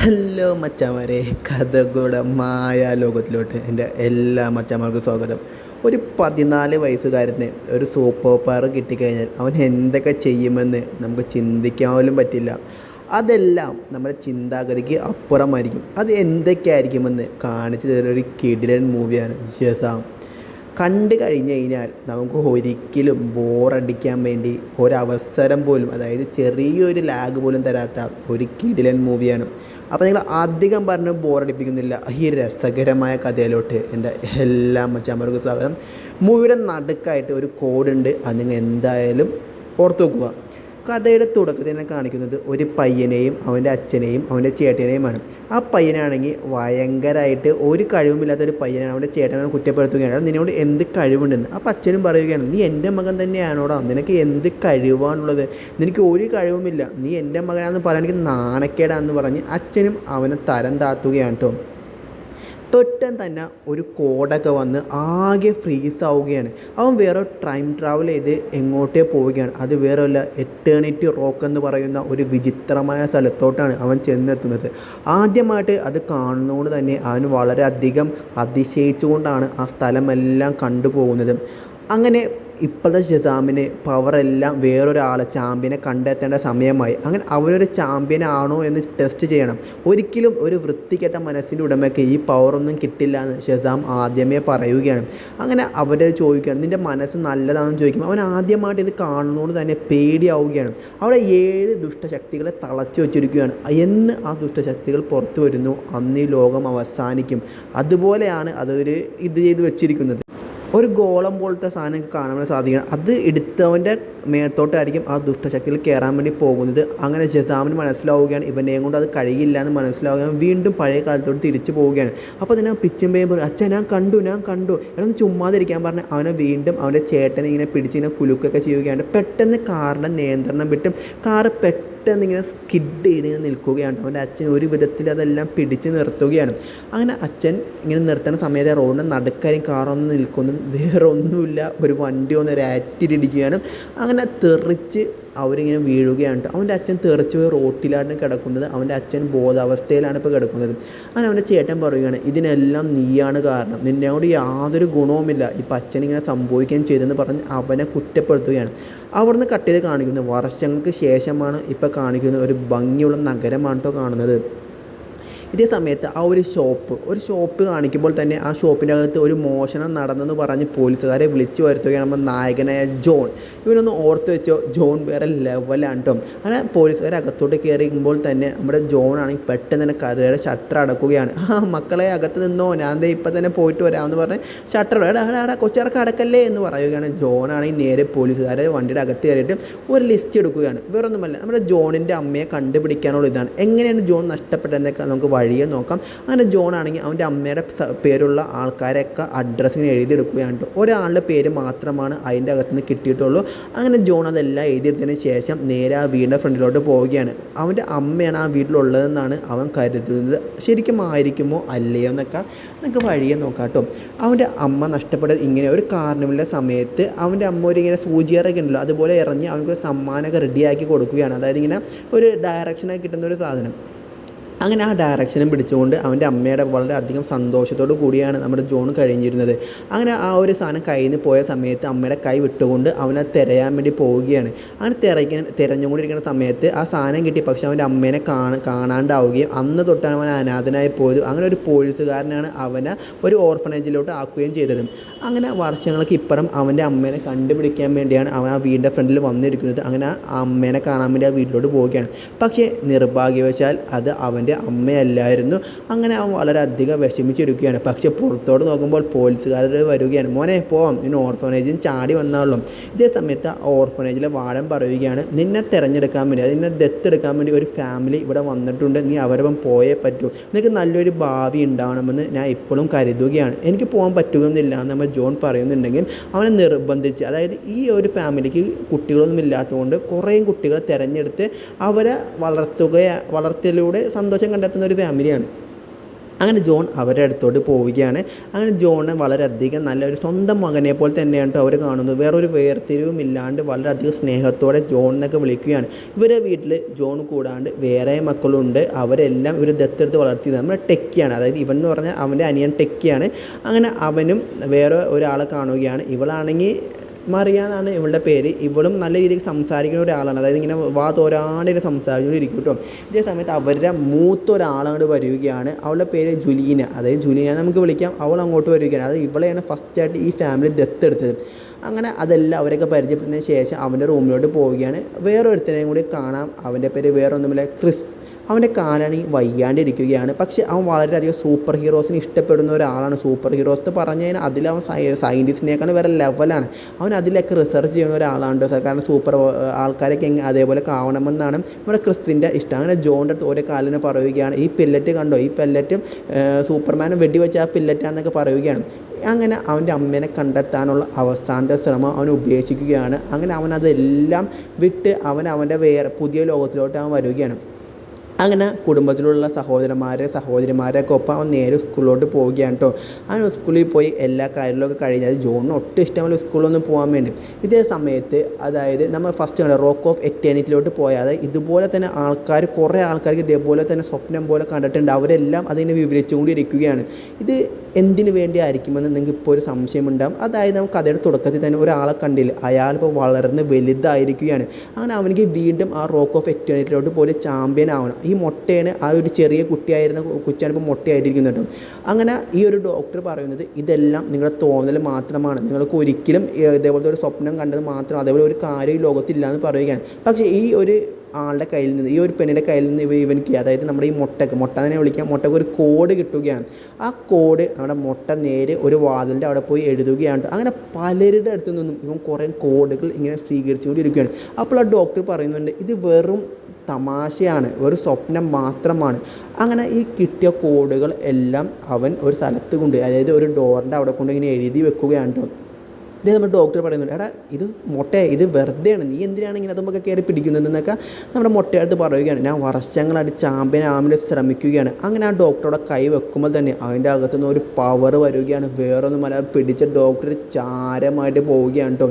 Hello മച്ചാമാരെ കഥകുടമായ ലോകത്തിലോട്ട് എന്റെ എല്ലാ മച്ചാമാർക്കും സ്വാഗതം. ഒരു പതിനാല് വയസ്സുകാരന് ഒരു സൂപ്പർ പവർ കിട്ടിക്കഴിഞ്ഞാൽ അവൻ എന്തൊക്കെ ചെയ്യുമെന്ന് നമുക്ക് ചിന്തിക്കാൻ പോലും പറ്റില്ല. അതെല്ലാം നമ്മുടെ ചിന്താഗതിക്ക് അപ്പുറമായിരിക്കും. അത് എന്തൊക്കെയായിരിക്കുമെന്ന് കാണിച്ചു തരുന്ന ഒരു കിടിലൻ മൂവിയാണ് ഷെസാം കണ്ടു കഴിഞ്ഞ് കഴിഞ്ഞാൽ നമുക്ക് ഒരിക്കലും ബോറടിക്കാൻ വേണ്ടി ഒരവസരം പോലും അതായത് ചെറിയൊരു ലാഗ് പോലും തരാത്ത ഒരു കിടിലൻ മൂവിയാണ്. അപ്പോൾ നിങ്ങൾ അധികം പറഞ്ഞ് ബോറടിപ്പിക്കുന്നില്ല. ഈ രസകരമായ കഥയിലോട്ട് എന്റെ എല്ലാ മച്ചാന്മാർക്കും സ്വാഗതം. മൂവിയുടെ നടുക്കായിട്ട് ഒരു കോഡുണ്ട് അത് നിങ്ങൾ എന്തായാലും ഓർത്ത് വെക്കുക. കഥയുടെ തുടക്കത്തിൽ തന്നെ കാണിക്കുന്നത് ഒരു പയ്യനെയും അവന്റെ അച്ഛനെയും അവന്റെ ചേട്ടനെയുമാണ്. ആ പയ്യനാണെങ്കിൽ ഭയങ്കരമായിട്ട് ഒരു കഴിവുമില്ലാത്ത ഒരു പയ്യനാണ് അവന്റെ ചേട്ടനാണ് കുറ്റപ്പെടുത്തുകയാണ്. നിന്നോട് എന്ത് കഴിവുണ്ടെന്ന് അപ്പോൾ അച്ഛനും പറയുകയാണ് നീ എന്റെ മകൻ തന്നെയാണോടാ? നിനക്ക് എന്ത് കഴിവാണുള്ളത്? നിനക്ക് ഒരു കഴിവുമില്ല. നീ എന്റെ മകനാണെന്ന് പറയാൻ എനിക്ക് നാണക്കേടാന്ന് പറഞ്ഞ് അച്ഛനും അവനെ തരം താത്തുകയാണ് കേട്ടോ പെട്ടെന്ന് തന്നെ ഒരു കോടൊക്കെ വന്ന് ആകെ ഫ്രീസ് ആവുകയാണ്. അവൻ വേറെ ടൈം ട്രാവൽ ചെയ്ത് എങ്ങോട്ടേ പോവുകയാണ്. അത് വേറെ അല്ല എറ്റേണിറ്റി റോക്ക് എന്ന് പറയുന്ന ഒരു വിചിത്രമായ സ്ഥലത്തോട്ടാണ് അവൻ ചെന്നെത്തുന്നത്. ആദ്യമായിട്ട് അത് കാണുന്നതുകൊണ്ട് തന്നെ അവൻ വളരെയധികം അതിശയിച്ചുകൊണ്ടാണ് ആ സ്ഥലമെല്ലാം കണ്ടുപോകുന്നത്. അങ്ങനെ ഇപ്പോഴത്തെ ഷിസാമിന് പവറെല്ലാം വേറൊരാളെ ചാമ്പ്യനെ കണ്ടെത്തേണ്ട സമയമായി. അങ്ങനെ അവരൊരു ചാമ്പ്യനാണോ എന്ന് ടെസ്റ്റ് ചെയ്യണം. ഒരിക്കലും ഒരു വൃത്തികെട്ട മനസ്സിന്റെ ഉടമയ്ക്ക് ഈ പവറൊന്നും കിട്ടില്ല എന്ന് ഷെസാം ആദ്യമേ പറയുകയാണ്. അങ്ങനെ അവരെ ചോദിക്കുകയാണ് നിന്റെ മനസ്സ് നല്ലതാണെന്ന് ചോദിക്കുമ്പോൾ അവൻ ആദ്യമായിട്ട് ഇത് കാണുന്നതുകൊണ്ട് തന്നെ പേടിയാവുകയാണ്. അവിടെ ഏഴ് ദുഷ്ടശക്തികളെ തളച്ചു വച്ചിരിക്കുകയാണ്. എന്ന് ആ ദുഷ്ടശക്തികൾ പുറത്തു വരുന്നു. അന്ന് ഈ ലോകം അവസാനിക്കും. അതുപോലെയാണ് അതൊരു ഇത് ചെയ്ത് വെച്ചിരിക്കുന്നത്. ഒരു ഗോളം പോലത്തെ സാധനം കാണാൻ സാധിക്കണം. അത് എടുത്തവന്റെ മേത്തോട്ടായിരിക്കും ആ ദുഷ്ടശക്തിയിൽ കയറാൻ വേണ്ടി പോകുന്നത്. അങ്ങനെ ജസാമിന് മനസ്സിലാവുകയാണ്. ഇവനെയും കൊണ്ട് അത് കഴിയില്ല എന്ന് മനസ്സിലാവുകയാണ്. വീണ്ടും പഴയ കാലത്തോട്ട് തിരിച്ചു പോവുകയാണ്. അപ്പോൾ അതിനെ പിച്ചും പേയും പറയും അച്ഛൻ ഞാൻ കണ്ടു ഞാൻ കണ്ടു. എന്നൊന്ന് ചുമ്മാതിരിക്കാൻ പറഞ്ഞ് അവനെ വീണ്ടും അവന്റെ ചേട്ടനെ ഇങ്ങനെ പിടിച്ച് ഇങ്ങനെ കുലുക്കൊക്കെ ചെയ്യുകയാണ്. പെട്ടെന്ന് കാറിന്റെ നിയന്ത്രണം വിട്ട്. കാറ് പെട്ടെന്ന് പെട്ടെന്ന് ഇങ്ങനെ സ്കിഡ് ചെയ്ത് ഇങ്ങനെ നിൽക്കുകയാണ്. അവന്റെ അച്ഛൻ ഒരു വിധത്തിൽ അതെല്ലാം പിടിച്ച് നിർത്തുകയാണ്. അങ്ങനെ അച്ഛൻ ഇങ്ങനെ നിർത്തുന്ന സമയത്ത് റോഡിന് നടുക്കാരും കാറൊന്നും നിൽക്കുന്നു. വേറെ ഒന്നുമില്ല ഒരു വണ്ടി ഒന്ന് ഒരു ആറ്റിലിടിക്കുകയാണ് അങ്ങനെ തെറിച്ച് അവരിങ്ങനെ വീഴുകയാണ് അവന്റെ അച്ഛൻ തെറിച്ച് പോയി റോട്ടിലാണ് കിടക്കുന്നത് അവന്റെ അച്ഛൻ ബോധാവസ്ഥയിലാണ് ഇപ്പോൾ കിടക്കുന്നത്. അങ്ങനെ അവന്റെ ചേട്ടൻ പറയുകയാണ് ഇതിനെല്ലാം നീയാണ് കാരണം. നിന്നോട് യാതൊരു ഗുണവുമില്ല. ഇപ്പം അച്ഛനിങ്ങനെ സംഭവിക്കുകയും ചെയ്തെന്ന് പറഞ്ഞ് അവനെ കുറ്റപ്പെടുത്തുകയാണ്. അവിടുന്ന് കട്ട് ചെയ്ത് കാണിക്കുന്നത് വർഷങ്ങൾക്ക് ശേഷമാണ് ഇപ്പോൾ കാണിക്കുന്ന ഒരു ഭംഗിയുള്ള നഗരമാണ് കേട്ടോ കാണുന്നത്. ഇതേ സമയത്ത് ആ ഒരു ഷോപ്പ് ഒരു ഷോപ്പ് കാണിക്കുമ്പോൾ തന്നെ ആ ഷോപ്പിന്റെ അകത്ത് ഒരു മോഷണം നടന്നെന്ന് പറഞ്ഞ് പോലീസുകാരെ വിളിച്ചു വരുത്തുകയാണ് നമ്മുടെ നായകനായ ജോൺ. ഇവനൊന്ന് ഓർത്ത് വെച്ചോ ജോൺ വേറെ ലെവലാണ് കേട്ടോ അങ്ങനെ പോലീസുകാരെ അകത്തോട്ട് കയറിയുമ്പോൾ തന്നെ നമ്മുടെ ജോൺ ആണെങ്കിൽ പെട്ടെന്ന് തന്നെ കരയുടെ ഷട്ടർ അടക്കുകയാണ്. ആ മക്കളെ അകത്ത് നിന്നോ? ഞാൻ ദേ ഇപ്പം തന്നെ പോയിട്ട് വരാമെന്ന് പറഞ്ഞ് ഷട്ടർ എടാ എടാ അടക്കല്ലേ? എന്ന് പറയുകയാണ് ജോൺ. ആണെങ്കിൽ നേരെ പോലീസുകാരെ വണ്ടിയുടെ അകത്ത് കയറിയിട്ട് ഒരു ലിസ്റ്റ് എടുക്കുകയാണ്. വേറൊന്നുമല്ല നമ്മുടെ ജോണിന്റെ അമ്മയെ കണ്ടുപിടിക്കാനുള്ള ഇതാണ്. എങ്ങനെയാണ് ജോൺ നഷ്ടപ്പെട്ടതെന്നൊക്കെ നമുക്ക് വഴിയെ നോക്കാം. അങ്ങനെ ജോൺ ആണെങ്കിൽ അവന്റെ അമ്മയുടെ പേരുള്ള ആൾക്കാരെയൊക്കെ അഡ്രസ്സിന് എഴുതിയെടുക്കുകയാണ് കേട്ടോ. ഒരാളുടെ പേര് മാത്രമാണ് അതിന്റെ അകത്ത് നിന്ന് കിട്ടിയിട്ടുള്ളൂ. അങ്ങനെ ജോൺ അതെല്ലാം എഴുതിയെടുത്തതിന് ശേഷം നേരെ ആ വീടിന്റെ ഫ്രണ്ടിലോട്ട് പോവുകയാണ്. അവന്റെ അമ്മയാണ് ആ വീട്ടിലുള്ളതെന്നാണ് അവൻ കരുതുന്നത്. ശരിക്കും ആയിരിക്കുമോ അല്ലയോ എന്നൊക്കെ നമുക്ക് വഴിയെ നോക്കാം കേട്ടോ. അവന്റെ അമ്മ നഷ്ടപ്പെട്ട ഇങ്ങനെ ഒരു കാർണിവലിന്റെ സമയത്ത് അവന്റെ അമ്മ ഒരു ഇങ്ങനെ സൂചിയറൊക്കെ ഉണ്ടല്ലോ. അതുപോലെ ഇറങ്ങി അവനൊരു സമ്മാനമൊക്കെ റെഡിയാക്കി കൊടുക്കുകയാണ്. അതായത് ഇങ്ങനെ ഒരു ഡയറക്ഷനായി കിട്ടുന്ന ഒരു സാധനം. അങ്ങനെ ആ ഡയറക്ഷനും പിടിച്ചുകൊണ്ട് അവന്റെ അമ്മയുടെ വളരെ അധികം സന്തോഷത്തോടു കൂടിയാണ് നമ്മുടെ ജോൺ കഴിഞ്ഞിരുന്നത്. അങ്ങനെ ആ ഒരു സാധനം കയ്യിൽ നിന്ന് പോയ സമയത്ത് അമ്മയുടെ കൈ വിട്ടുകൊണ്ട് അവനെ തിരയാൻ വേണ്ടി പോവുകയാണ്. അങ്ങനെ തിരയ്ക്കാൻ തിരഞ്ഞുകൊണ്ടിരിക്കുന്ന സമയത്ത് ആ സാധനം കിട്ടി. പക്ഷെ അവന്റെ അമ്മേനെ കാണാൻ കാണാണ്ടാവുകയും അന്ന് തൊട്ടാണ് അവൻ അനാഥനായി പോയത്. അങ്ങനെ ഒരു പോലീസുകാരനാണ് അവനെ ഒരു ഓർഫനേജിലോട്ട് ആക്കുകയും ചെയ്തത്. അങ്ങനെ വർഷങ്ങൾക്ക് ഇപ്പുറം അവന്റെ അമ്മേനെ കണ്ടുപിടിക്കാൻ വേണ്ടിയാണ് അവൻ ആ വീടിന്റെ ഫ്രണ്ടിൽ വന്നിരിക്കുന്നത്. അങ്ങനെ ആ അമ്മേനെ കാണാൻ വേണ്ടി ആ വീട്ടിലോട്ട് പോവുകയാണ്. പക്ഷേ നിർഭാഗ്യവശാൽ അത് അവന്റെ അമ്മയല്ലായിരുന്നു. അങ്ങനെ അവൻ വളരെയധികം വിഷമിച്ചിരിക്കുകയാണ്. പക്ഷേ പുറത്തോട്ട് നോക്കുമ്പോൾ പോലീസുകാർ വരികയാണ്. മോനെ പോവാം ഇനി ഓർഫനേജിൽ ചാടി വന്നാളും ഇതേ സമയത്ത് ആ ഓർഫനേജിലെ വാടം പറയുകയാണ് നിന്നെ തിരഞ്ഞെടുക്കാൻ വേണ്ടി അത് നിന്നെ ദത്തെടുക്കാൻ വേണ്ടി ഒരു ഫാമിലി ഇവിടെ വന്നിട്ടുണ്ട്. നീ അവരൊപ്പം പോയേ പറ്റൂ. നിനക്ക് നല്ലൊരു ഭാവി ഉണ്ടാവണമെന്ന് ഞാൻ ഇപ്പോഴും കരുതുകയാണ്. എനിക്ക് പോകാൻ പറ്റുകയൊന്നുമില്ല നമ്മൾ ജോൺ പറയുന്നുണ്ടെങ്കിൽ അവനെ നിർബന്ധിച്ച് അതായത് ഈ ഒരു ഫാമിലിക്ക് കുട്ടികളൊന്നും ഇല്ലാത്തതുകൊണ്ട് കുറേ കുട്ടികളെ തിരഞ്ഞെടുത്ത് അവരെ വളർത്തുക വളർത്തലിലൂടെ സന്തോഷം കണ്ടെത്തുന്ന ഒരു ഫാമിലിയാണ്. അങ്ങനെ ജോൺ അവരുടെ അടുത്തോട്ട് പോവുകയാണ്. അങ്ങനെ ജോണ് വളരെയധികം നല്ലൊരു സ്വന്തം മകനെ പോലെ തന്നെയാണ് അവർ കാണുന്നത്. വേറൊരു വേർതിരിവും ഇല്ലാണ്ട് വളരെയധികം സ്നേഹത്തോടെ ജോൺ എന്നൊക്കെ വിളിക്കുകയാണ്. ഇവരെ വീട്ടിൽ ജോൺ കൂടാണ്ട് വേറെ മക്കളുണ്ട്. അവരെല്ലാം ഇവർ ദത്തെടുത്ത് വളർത്തിയത് നമ്മുടെ ടെക്കിയാണ്. അതായത് ഇവൻ എന്ന് പറഞ്ഞാൽ അവന്റെ അനിയൻ ടെക്കിയാണ്. അങ്ങനെ അവനും വേറെ ഒരാളെ കാണുകയാണ്. ഇവളാണെങ്കിൽ മറിയ എന്നാണ് ഇവളുടെ പേര്. ഇവളും നല്ല രീതിയിൽ സംസാരിക്കുന്ന ഒരാളാണ്. അതായത് ഇങ്ങനെ വാ തോരാണ്ട് ഇങ്ങനെ സംസാരിച്ചുകൊണ്ട് ഇരിക്കും കേട്ടോ ഇതേ സമയത്ത് അവരുടെ മൂത്ത ഒരാളങ്ങോട്ട് വരികയാണ്. അവളുടെ പേര് ജുലീന. അതായത് ജുലീന നമുക്ക് വിളിക്കാം. അവൾ അങ്ങോട്ട് വരികയാണ്. അത് ഇവളെയാണ് ഫസ്റ്റായിട്ട് ഈ ഫാമിലി ദത്തെടുത്തത് അങ്ങനെ അതെല്ലാം അവരൊക്കെ പരിചയപ്പെട്ടതിന് ശേഷം അവന്റെ റൂമിലോട്ട് പോവുകയാണ്. വേറൊരുത്തനെയും കൂടി കാണാം. അവന്റെ പേര് വേറൊന്നുമില്ല. ക്രിസ്. അവന്റെ കാലാണെങ്കിൽ വയ്യാണ്ടിരിക്കുകയാണ്. പക്ഷേ അവൻ വളരെയധികം സൂപ്പർ ഹീറോസിനെ ഇഷ്ടപ്പെടുന്ന ഒരാളാണ്. സൂപ്പർ ഹീറോസ് എന്ന് പറഞ്ഞു കഴിഞ്ഞാൽ അതിലവൻ സയ സയന്റിസ്റ്റിനേക്കാൾ വേറെ ലെവലാണ് അവൻ അതിലൊക്കെ റിസർച്ച് ചെയ്യുന്ന ഒരാളാണ് കാരണം സൂപ്പർ ആൾക്കാരൊക്കെ അതേപോലെ കാണണമെന്നാണ് നമ്മുടെ ക്രിസ്തിന്റെ ഇഷ്ടം. അങ്ങനെ ജോണിന്റെ അടുത്ത് ഓരോ കാലിനെ പറയുകയാണ് ഈ പില്ലറ്റ് കണ്ടോ? ഈ പില്ലറ്റും സൂപ്പർമാനെ വെടിവെച്ച ആ പില്ലറ്റാന്നൊക്കെ പറയുകയാണ്. അങ്ങനെ അവന്റെ അമ്മേനെ കണ്ടെത്താനുള്ള അവസാനത്തെ ശ്രമം അവൻ ഉപേക്ഷിക്കുകയാണ്. അങ്ങനെ അവൻ അതെല്ലാം വിട്ട് അവൻ അവന്റെ വേറെ പുതിയ ലോകത്തിലോട്ട് അവൻ വരികയാണ്. അങ്ങനെ കുടുംബത്തിലുള്ള സഹോദരന്മാരെ സഹോദരിമാരെയൊക്കെ ഒപ്പം അവൻ നേരെ സ്കൂളിലോട്ട് പോവുകയാണ് കേട്ടോ അവൻ സ്കൂളിൽ പോയി എല്ലാ കാര്യങ്ങളൊക്കെ കഴിഞ്ഞാൽ ജോണിന് ഒട്ടും ഇഷ്ടമല്ല സ്കൂളിലൊന്നും പോകാൻ വേണ്ടി. ഇതേ സമയത്ത് അതായത് നമ്മൾ ഫസ്റ്റ് കണ്ട റോക്ക് ഓഫ് എറ്റേണിറ്റിയിലോട്ട് പോയാൽ അതായത് ഇതുപോലെ തന്നെ ആൾക്കാർ കുറേ ആൾക്കാർക്ക് ഇതേപോലെ തന്നെ സ്വപ്നം പോലെ കണ്ടിട്ടുണ്ട്. അവരെല്ലാം അതിനെ വിവരിച്ചുകൊണ്ടിരിക്കുകയാണ്. ഇത് എന്തിനു വേണ്ടി ആയിരിക്കുമെന്ന് നിങ്ങൾക്ക് ഇപ്പോൾ ഒരു സംശയമുണ്ടാകും അതായത് നമുക്ക് കഥയുടെ തുടക്കത്തിൽ തന്നെ ഒരാളെ കണ്ടില്ല? അയാളിപ്പോൾ വളർന്ന് വലുതായിരിക്കുകയാണ്. അങ്ങനെ അവനിക്ക് വീണ്ടും ആ റോക്ക് ഓഫ് എറ്റേണിറ്റിയിലോട്ട് പോയി ചാമ്പ്യൻ ആവണം. ഈ മുട്ടയാണ് ആ ഒരു ചെറിയ കുട്ടിയായിരുന്ന കൊച്ചാണ് ഇപ്പോൾ മുട്ടയായിട്ടിരിക്കുന്നത് അങ്ങനെ ഈ ഒരു ഡോക്ടർ പറയുന്നത് ഇതെല്ലാം നിങ്ങളുടെ തോന്നൽ മാത്രമാണ്. നിങ്ങൾക്ക് ഒരിക്കലും ഇതേപോലത്തെ ഒരു സ്വപ്നം കണ്ടത് മാത്രം അതേപോലെ ഒരു കാര്യം ഈ ലോകത്തില്ല എന്ന് പറയുകയാണ്. പക്ഷേ ഈ ഒരു ആളുടെ കയ്യിൽ നിന്ന് ഈ ഒരു പെണ്ണിന്റെ കയ്യിൽ നിന്ന് ഇവ ഇവനിക്ക് അതായത് നമ്മുടെ ഈ മുട്ടക്ക് മുട്ട തന്നെ വിളിക്കാം മുട്ടക്ക് ഒരു കോഡ് കിട്ടുകയാണ്. ആ കോഡ് നമ്മുടെ മുട്ട നേരെ ഒരു വാതിലിന്റെ അവിടെ പോയി എഴുതുകയാണ്. അങ്ങനെ പലരുടെ അടുത്ത് നിന്നും ഇവൻ കുറേ കോഡുകൾ ഇങ്ങനെ സ്വീകരിച്ചുകൊണ്ടിരിക്കുകയാണ്. അപ്പോൾ ആ ഡോക്ടർ പറയുന്നുണ്ട് ഇത് വെറും തമാശയാണ് ഒരു സ്വപ്നം മാത്രമാണ്. അങ്ങനെ ഈ കിട്ടിയ കോഡുകൾ എല്ലാം അവൻ ഒരു സ്ഥലത്ത് കൊണ്ട് അതായത് ഒരു ഡോറിന്റെ അവിടെ കൊണ്ട് ഇങ്ങനെ എഴുതി വെക്കുകയാണ് കേട്ടോ ഇതേ നമ്മുടെ ഡോക്ടർ പറയുന്നുണ്ട് എടാ ഇത് മുട്ടയെ ഇത് വെറുതെയാണ്. നീ എന്തിനാണ് ഇങ്ങനെ അതുമ്പോൾ കയറി പിടിക്കുന്നതെന്നൊക്കെ നമ്മുടെ മുട്ടയടുത്ത് പറയുകയാണ്. ഞാൻ വർഷങ്ങളായിട്ട് ചാമ്പ്യൻ ആവാൻ ശ്രമിക്കുകയാണ്. അങ്ങനെ ആ ഡോക്ടറുടെ കൈ വെക്കുമ്പോൾ തന്നെ അതിന്റെ അകത്തുനിന്ന് ഒരു പവർ വരികയാണ്. വേറൊന്നും അല്ല പിടിച്ച ഡോക്ടർ ചാരമായിട്ട് പോവുകയാണ് കേട്ടോ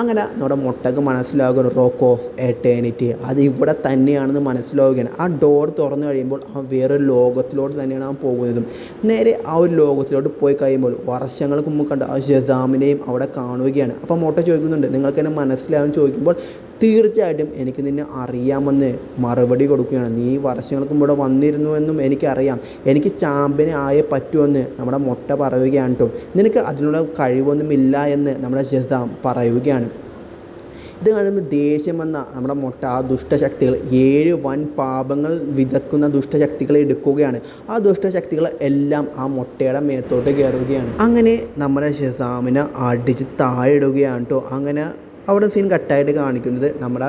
അങ്ങനെ നമ്മുടെ മുട്ടക്ക് മനസ്സിലാകുന്നു റോക്ക് ഓഫ് എറ്റേണിറ്റി അത് ഇവിടെ തന്നെയാണെന്ന് മനസ്സിലാവുകയാണ്. ആ ഡോർ തുറന്നു കഴിയുമ്പോൾ ആ വേറൊരു ലോകത്തിലോട്ട് തന്നെയാണ് ആ പോകുന്നതും. നേരെ ആ ഒരു ലോകത്തിലോട്ട് പോയി കഴിയുമ്പോൾ വർഷങ്ങൾക്ക് മുമ്പ് കണ്ട ആ ഷെസാമിനെയും അവിടെ കാണുകയാണ്. അപ്പോൾ മോട്ട ചോദിക്കുന്നുണ്ട് നിങ്ങൾക്ക് എന്നെ മനസ്സിലാവും? ചോദിക്കുമ്പോൾ തീർച്ചയായിട്ടും എനിക്ക് നിന്നെ അറിയാമെന്ന് മറുപടി കൊടുക്കുകയാണ്. നീ വർഷങ്ങൾക്ക് ഇവിടെ വന്നിരുന്നുവെന്നും എനിക്കറിയാം. എനിക്ക് ചാമ്പ്യനെ ആയേ പറ്റുമെന്ന് നമ്മുടെ മൊട്ട പറയുകയാണ് കേട്ടോ നിനക്ക് അതിനുള്ള കഴിവൊന്നുമില്ല എന്ന് നമ്മുടെ ജസാം പറയുകയാണ്. ഇത് കാണുമ്പോൾ ദേഷ്യം വന്ന നമ്മുടെ മുട്ട ആ ദുഷ്ടശക്തികൾ. ഏഴ് വൻ പാപങ്ങൾ വിതക്കുന്ന ദുഷ്ടശക്തികളെ എടുക്കുകയാണ്. ആ ദുഷ്ടശക്തികൾ എല്ലാം ആ മുട്ടയുടെ മേത്തോട്ട് കയറുകയാണ്. അങ്ങനെ നമ്മുടെ ഷെസാമിനെ അടിച്ച് താഴെ ഇടുകയാണ് കേട്ടോ അങ്ങനെ അവിടെ സീൻ കട്ടായിട്ട് കാണിക്കുന്നത് നമ്മുടെ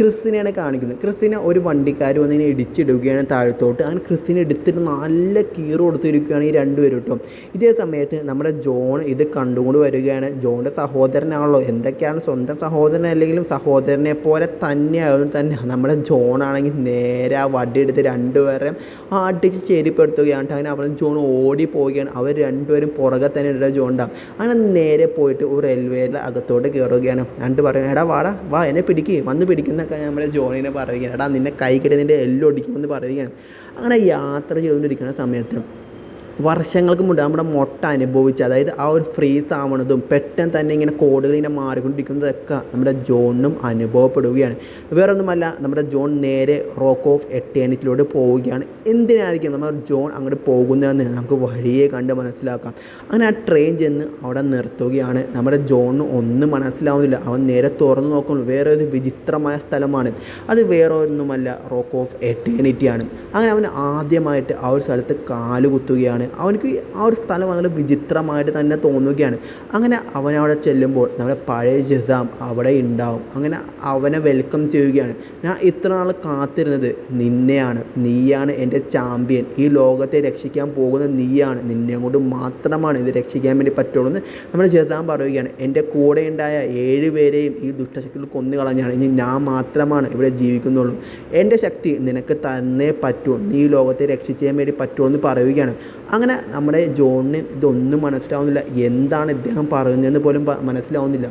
ക്രിസ്റ്റിനെയാണ് കാണിക്കുന്നത്. ക്രിസ്തിനെ ഒരു വണ്ടിക്കാർ വന്നിങ്ങനെ ഇടിച്ചിടുകയാണ് താഴത്തോട്ട്. അങ്ങനെ ക്രിസ്തിനെ എടുത്തിട്ട് നല്ല കീറ് കൊടുത്തിരിക്കുകയാണ് ഈ രണ്ടുപേരും കേട്ടോ ഇതേ സമയത്ത് നമ്മുടെ ജോൺ ഇത് കണ്ടുകൊണ്ട് വരികയാണ്. ജോണിന്റെ സഹോദരനാണല്ലോ. എന്തൊക്കെയാണ് സ്വന്തം സഹോദരൻ അല്ലെങ്കിലും സഹോദരനെ പോലെ തന്നെയാണ് തന്നെ. നമ്മുടെ ജോൺ ആണെങ്കിൽ നേരെ ആ വടി എടുത്ത് രണ്ടുപേരെയും അടിച്ച് ചെരിപ്പെടുത്തുകയാണ്. അങ്ങനെ അവിടെ ജോൺ ഓടി പോവുകയാണ് അവർ രണ്ടുപേരും പുറകെ തന്നെ ഇട ജോൺ ഉണ്ടാവും അങ്ങനെ നേരെ പോയിട്ട് ഒരു റെയിൽവേയുടെ അകത്തോട്ട് കയറുകയാണ്. എന്നിട്ട് പറയുന്നത് എടാ വാടാ വാ എന്നെ പിടിക്കുക വന്ന് പിടിക്കുന്നൊക്കെ നമ്മൾ ജോണിനെ പറയുകയാണ് എടാ നിന്നെ കൈ കെട്ടി നിന്റെ എല്ലാം ഒടിക്കുമെന്ന് പറയുകയാണ് അങ്ങനെ യാത്ര ചെയ്തുകൊണ്ടിരിക്കുന്ന സമയത്ത് വർഷങ്ങൾക്ക് മുമ്പ് നമ്മുടെ മുട്ട അനുഭവിച്ച അതായത് ആ ഒരു ഫ്രീസ് ആവണതും പെട്ടെന്ന് തന്നെ ഇങ്ങനെ കോഡുകൾ ഇങ്ങനെ മാറിക്കൊണ്ടിരിക്കുന്നതൊക്കെ നമ്മുടെ ജോണിനും അനുഭവപ്പെടുകയാണ്. വേറൊന്നുമല്ല നമ്മുടെ ജോൺ നേരെ റോക്ക് ഓഫ് എട്ടേനിറ്റിലൂടെ പോവുകയാണ്. എന്തിനായിരിക്കും നമ്മൾ ജോൺ അങ്ങോട്ട് പോകുന്നതെന്ന് നമുക്ക് വഴിയെ കണ്ട് മനസ്സിലാക്കാം. അങ്ങനെ ആ ട്രെയിൻ ചെന്ന് അവിടെ നിർത്തുകയാണ്. നമ്മുടെ ജോണിന് ഒന്നും മനസ്സിലാവുന്നില്ല. അവൻ നേരെ തുറന്നു നോക്കുന്നു. വേറെ ഒരു വിചിത്രമായ സ്ഥലമാണ്. അത് വേറെ ഒന്നുമല്ല റോക്ക് ഓഫ് എറ്റേണിറ്റിയാണ് അങ്ങനെ അവൻ ആദ്യമായിട്ട് ആ ഒരു സ്ഥലത്ത് കാൽ കുത്തുകയാണ്. അവനക്ക് ആ ഒരു സ്ഥലം വളരെ വിചിത്രമായിട്ട് തന്നെ തോന്നുകയാണ്. അങ്ങനെ അവനവിടെ ചെല്ലുമ്പോൾ നമ്മുടെ പഴയ ജസാം അവിടെ ഉണ്ടാവും. അങ്ങനെ അവനെ വെൽക്കം ചെയ്യുകയാണ്. ഞാൻ ഇത്ര നാൾ കാത്തിരുന്നത് നിന്നെയാണ്. നീയാണ് എന്റെ ചാമ്പ്യൻ ഈ ലോകത്തെ രക്ഷിക്കാൻ പോകുന്ന നീയാണ്. നിന്നെ കൊണ്ട് മാത്രമാണ് ഇത് രക്ഷിക്കാൻ വേണ്ടി പറ്റുള്ളൂ എന്ന് നമ്മുടെ ജസാം പറയുകയാണ്. എന്റെ കൂടെ ഉണ്ടായ ഏഴ് പേരെയും ഈ ദുഷ്ടശക്തികൾ കൊന്നു കളഞ്ഞാണ്. ഇനി ഞാൻ മാത്രമാണ് ഇവിടെ ജീവിക്കുന്നുള്ളൂ. എന്റെ ശക്തി നിനക്ക് തന്നെ പറ്റുമോ നീ ലോകത്തെ രക്ഷിക്കാൻ വേണ്ടി പറ്റുമോ എന്ന് പറയുകയാണ്. അങ്ങനെ നമ്മുടെ ജോണിന് ഇതൊന്നും മനസ്സിലാവുന്നില്ല. എന്താണ് ഇദ്ദേഹം പറയുന്നതെന്ന് പോലും മനസ്സിലാവുന്നില്ല.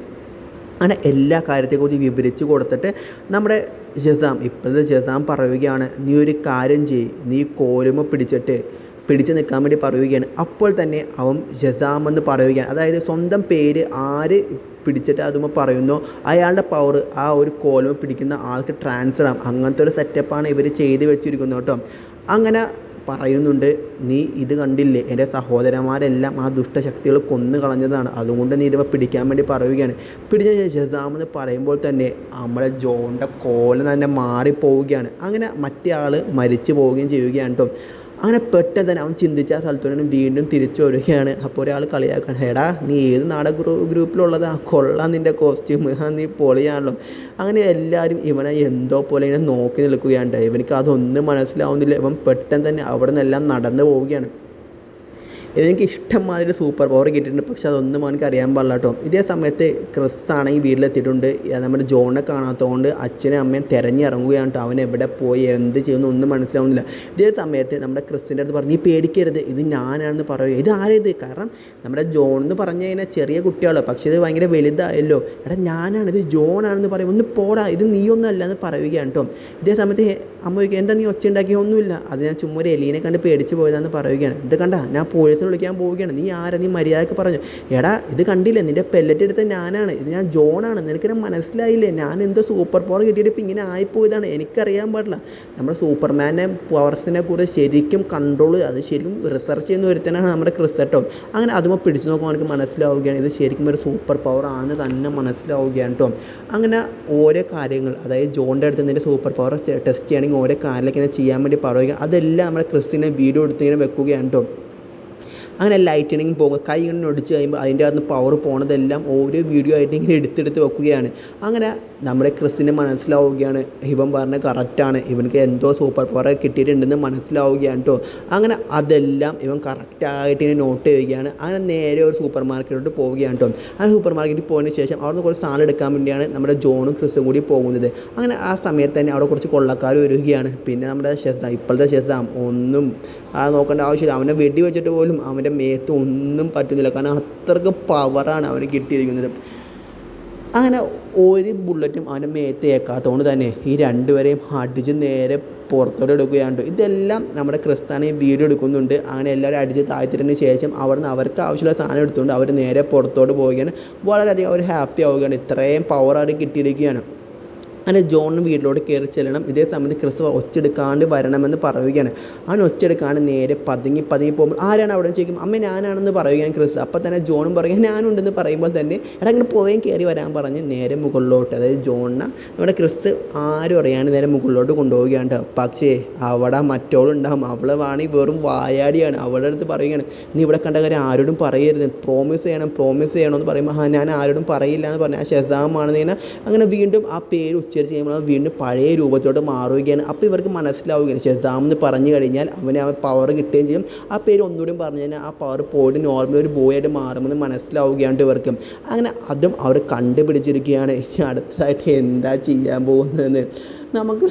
അങ്ങനെ എല്ലാ കാര്യത്തെക്കുറിച്ച് വിവരിച്ച് കൊടുത്തിട്ട് നമ്മുടെ ജസാം ഇപ്പോഴത്തെ ജസാം പറയുകയാണ് നീ ഒരു കാര്യം ചെയ്യ് നീ കോലുമ പിടിച്ചിട്ട് പിടിച്ചു നിൽക്കാൻ വേണ്ടി പറയുകയാണ്. അപ്പോൾ തന്നെ അവൻ ജസാം എന്ന് പറയുകയാണ്. അതായത് സ്വന്തം പേര് ആര് പിടിച്ചിട്ട് അതുമ്പോൾ പറയുന്നു? അയാളുടെ പവർ ആ ഒരു കോലുമ പിടിക്കുന്ന ആൾക്ക് ട്രാൻസ്ഫർ ആകും അങ്ങനത്തെ ഒരു സെറ്റപ്പാണ് ഇവർ ചെയ്ത് വെച്ചിരിക്കുന്നത് കേട്ടോ. അങ്ങനെ പറയുന്നുണ്ട് നീ ഇത് കണ്ടില്ലേ? എന്റെ സഹോദരന്മാരെല്ലാം ആ ദുഷ്ടശക്തികൾ കൊന്നു കളഞ്ഞതാണ് അതുകൊണ്ട് നീ ഇതിപ്പോൾ പിടിക്കാൻ വേണ്ടി പറയുകയാണ്. പിടിച്ച ജസാമെന്ന് പറയുമ്പോൾ തന്നെ നമ്മുടെ ജോണിന്റെ കോല തന്നെ മാറിപ്പോവുകയാണ്. അങ്ങനെ മറ്റേ ആൾ മരിച്ചു പോവുകയും ചെയ്യുകയാണ് കേട്ടോ അങ്ങനെ പെട്ടെന്ന് തന്നെ അവൻ ചിന്തിച്ച ആ സ്ഥലത്തോടെ വീണ്ടും തിരിച്ചു വരികയാണ്. അപ്പോൾ ഒരാൾ കളിയാക്കണം എടാ നീ ഏത് നാടക ഗ്രൂ ഗ്രൂപ്പിലുള്ളതാ? കൊള്ളാം നിന്റെ കോസ്റ്റ്യൂം നീ പൊളിയാണല്ലോ. അങ്ങനെ എല്ലാവരും ഇവനെ എന്തോ പോലെ ഇങ്ങനെ നോക്കി നിൽക്കുകയാണ്. ഇവനിക്ക് അതൊന്നും മനസ്സിലാവുന്നില്ല. ഇവൻ പെട്ടെന്ന് തന്നെ അവിടെ നിന്നെല്ലാം നടന്നു പോവുകയാണ്. എനിക്ക് ഇഷ്ടം ഇഷ്ടംമാതിരി സൂപ്പർ പവർ കിട്ടിയിട്ടുണ്ട്. പക്ഷെ അതൊന്നും അവനക്ക് അറിയാൻ പാടില്ല കേട്ടോ. ഇതേ സമയത്ത് ക്രിസ് ആണെങ്കിൽ വീട്ടിലെത്തിയിട്ടുണ്ട്. നമ്മുടെ ജോണിനെ കാണാത്തതുകൊണ്ട് അച്ഛനും അമ്മയും തിരഞ്ഞിറങ്ങുകയാണ് കേട്ടോ. അവൻ എവിടെ പോയി എന്ത് ചെയ്യുന്നു ഒന്നും മനസ്സിലാവുന്നില്ല. ഇതേ സമയത്ത് നമ്മുടെ ക്രിസ്റ്റിന്റെ അടുത്ത് പറഞ്ഞു നീ പേടിക്കരുത്. ഇത് ഞാനാണെന്ന് പറയുക ഇത് ആരേത് കാരണം നമ്മുടെ ജോൺ എന്ന് പറഞ്ഞു കഴിഞ്ഞാൽ ചെറിയ കുട്ടികളോ. പക്ഷേ ഇത് ഭയങ്കര വലുതായല്ലോ. എടാ ഞാനാണ് ഇത്. ജോണാണെന്ന് പറയും. ഒന്ന് പോടാ. ഇത് നീയൊന്നല്ല എന്ന് പറയുകയാണ് കേട്ടോ. ഇതേ സമയത്ത് അമ്മ ചോദിക്കുക എന്താ നീ ഒച്ച ഉണ്ടാക്കിയ? ഒന്നുമില്ല. അത് ഞാൻ ചുമ്മാ ഒരു എലീനെ കണ്ട് പേടിച്ച് പോയതാണെന്ന് പറയുകയാണ്. ഇത് കണ്ട? ഞാൻ പോലീസിനെ വിളിക്കാൻ പോവുകയാണ്. നീ ആരാ? നീ മര്യാദയ്ക്ക് പറഞ്ഞു. എടാ ഇത് കണ്ടില്ലേ? നിന്റെ പെല്ലറ്റ് എടുത്ത ഞാനാണ്. ഇത് ഞാൻ ജോണാണ്. നിനക്കിനെ മനസ്സിലായില്ലേ? ഞാൻ എന്തോ സൂപ്പർ പവർ കിട്ടിയിട്ട് ഇപ്പം ഇങ്ങനെ ആയിപ്പോയതാണ്. എനിക്കറിയാൻ പാടില്ല. നമ്മുടെ സൂപ്പർമാനെ പവർസിനെ കുറിച്ച് ശരിക്കും കൺട്രോൾ അത് ശരിക്കും റിസർച്ച് ചെയ്യുന്ന ഒരുത്തനാണ് നമ്മുടെ ക്രിസ് കേട്ടോ അങ്ങനെ അതുമ്പോൾ പിടിച്ചു നോക്കുമ്പോൾ എനിക്ക് മനസ്സിലാവുകയാണ്. ഇത് ശരിക്കും ഒരു സൂപ്പർ പവർ ആണ് തന്നെ മനസ്സിലാവുകയാണ് കേട്ടോ അങ്ങനെ ഓരോ കാര്യങ്ങൾ അതായത് ജോണിന്റെ അടുത്ത് നിന്റെ സൂപ്പർ പവർ ടെസ്റ്റ് ചെയ്യണമെങ്കിൽ ഓരോ കാര്യങ്ങളൊക്കെ ചെയ്യാൻ വേണ്ടി പറയുക. അതെല്ലാം നമ്മുടെ ക്രിസ്റ്റിനെ വീഡിയോ എടുത്തിങ്ങനെ വെക്കുകയാണ് കേട്ടോ അങ്ങനെ ലൈറ്റനിങ് പോകും. കൈ ഇങ്ങനെ ഒടിച്ച് കഴിയുമ്പോൾ അതിന്റെ അകത്ത് പവർ പോണതെല്ലാം ഓരോ വീഡിയോ ആയിട്ട് ഇങ്ങനെ എടുത്തെടുത്ത് വെക്കുകയാണ്. അങ്ങനെ നമ്മുടെ ക്രിസ്സിനെ മനസ്സിലാവുകയാണ്. ഇവൻ പറഞ്ഞ കറക്റ്റാണ് ഇവനക്ക് എന്തോ സൂപ്പർ പവർ കിട്ടിയിട്ടുണ്ടെന്ന് മനസ്സിലാവുകയാണ് കേട്ടോ അങ്ങനെ അതെല്ലാം ഇവൻ കറക്റ്റായിട്ട് ഇങ്ങനെ നോട്ട് ചെയ്യുകയാണ്. അങ്ങനെ നേരെ ഒരു സൂപ്പർ മാർക്കറ്റിലോട്ട് പോവുകയാണ് കേട്ടോ ആ സൂപ്പർ മാർക്കറ്റിൽ പോയതിന് ശേഷം അവിടുന്ന് കുറച്ച് സാധനം എടുക്കാൻ വേണ്ടിയാണ് നമ്മുടെ ജോണും ക്രിസും കൂടി പോകുന്നത്. അങ്ങനെ ആ സമയത്ത് തന്നെ അവിടെ കുറച്ച് കൊള്ളക്കാർ വരികയാണ്. പിന്നെ നമ്മുടെ ഷെസാം ഇപ്പോഴത്തെ ഷെസാം ഒന്നും ആ നോക്കേണ്ട ആവശ്യമില്ല. അവനെ വെടി വെച്ചിട്ട് പോലും അവന്റെ മേത്ത് ഒന്നും പറ്റുന്നില്ല. കാരണം അത്രയ്ക്ക് പവറാണ് അവന് കിട്ടിയിരിക്കുന്നത്. അങ്ങനെ ഒരു ബുള്ളറ്റും അവന്റെ മേത്ത് ഏക്കാത്തതുകൊണ്ട് തന്നെ ഈ രണ്ടുപേരെയും അടിച്ച് നേരെ പുറത്തോട്ട് എടുക്കുകയാണ് ഇതെല്ലാം നമ്മുടെ ക്രിസ്ത്യാനി വീഡിയോ എടുക്കുന്നുണ്ട്. അങ്ങനെ എല്ലാവരും അടിച്ച് താഴ്ത്തിയതിന് ശേഷം അവിടുന്ന് അവർക്ക് ആവശ്യമുള്ള സാധനം എടുത്തുകൊണ്ട് അവർ നേരെ പുറത്തോട്ട് പോവുകയാണ്. വളരെയധികം അവർ ഹാപ്പി ആവുകയാണ്. ഇത്രയും പവർ അവർ കിട്ടിയിരിക്കുകയാണ്. അങ്ങനെ ജോണിന് വീട്ടിലോട്ട് കയറി ചെല്ലണം. ഇതേ സമയത്ത് ക്രിസ് ഒച്ചെടുക്കാണ്ട് വരണമെന്ന് പറയുകയാണ്. അവൻ ഒച്ചെടുക്കാണ്ട് നേരെ പതുങ്ങി പതുങ്ങി പോകുമ്പോൾ ആരാണ് അവിടെ? ചോദിക്കും അമ്മ ഞാനാണെന്ന് പറയുകയാണ് ക്രിസ് അപ്പം തന്നെ ജോണും പറയുക ഞാനുണ്ടെന്ന് പറയുമ്പോൾ തന്നെ എടാ ഇങ്ങനെ പോവുകയും കയറി വരാൻ പറഞ്ഞ് നേരെ മുകളിലോട്ട്. അതായത് ജോണിനെ നമ്മുടെ ക്രിസ് ആരും അറിയാണ്ട് നേരെ മുകളിലോട്ട് കൊണ്ടുപോവുകയാണ്. പക്ഷേ അവിടെ മറ്റോളുണ്ടാകും അവളെ വേണമെങ്കിൽ വെറും വായാടിയാണ്. അവളുടെ അടുത്ത് പറയുകയാണ് നീ ഇവിടെ കണ്ട കാര്യം ആരോടും പറയരുത്. പ്രോമിസ് ചെയ്യണം പ്രോമിസ് ചെയ്യണമെന്ന് പറയുമ്പോൾ ആ ഞാൻ ആരോടും പറയില്ല എന്ന് പറഞ്ഞാൽ ആ ഷെസാമാണെന്ന് കഴിഞ്ഞാൽ അങ്ങനെ വീണ്ടും ആ പേര് ഉച്ചരിച്ച് കഴിയുമ്പോൾ വീണ്ടും പഴയ രൂപത്തിലോട്ട് മാറുകയാണ്. അപ്പോൾ ഇവർക്ക് മനസ്സിലാവുകയാണ്. ഷെസാം എന്ന് പറഞ്ഞു കഴിഞ്ഞാൽ അവന് അവൻ പവർ കിട്ടുകയും ചെയ്യും. ആ പേര് ഒന്നുകൂടി പറഞ്ഞു കഴിഞ്ഞാൽ ആ പവർ പോയിട്ട് നോർമൽ ഒരു ബോയ് ആയിട്ട് മാറുമെന്ന് മനസ്സിലാവുകയാണ് ഇവർക്ക്. അങ്ങനെ അതും അവർ കണ്ടുപിടിച്ചിരിക്കുകയാണ്. ഇനി അടുത്തതായിട്ട് എന്താ ചെയ്യാൻ പോകുന്നതെന്ന് നമുക്ക്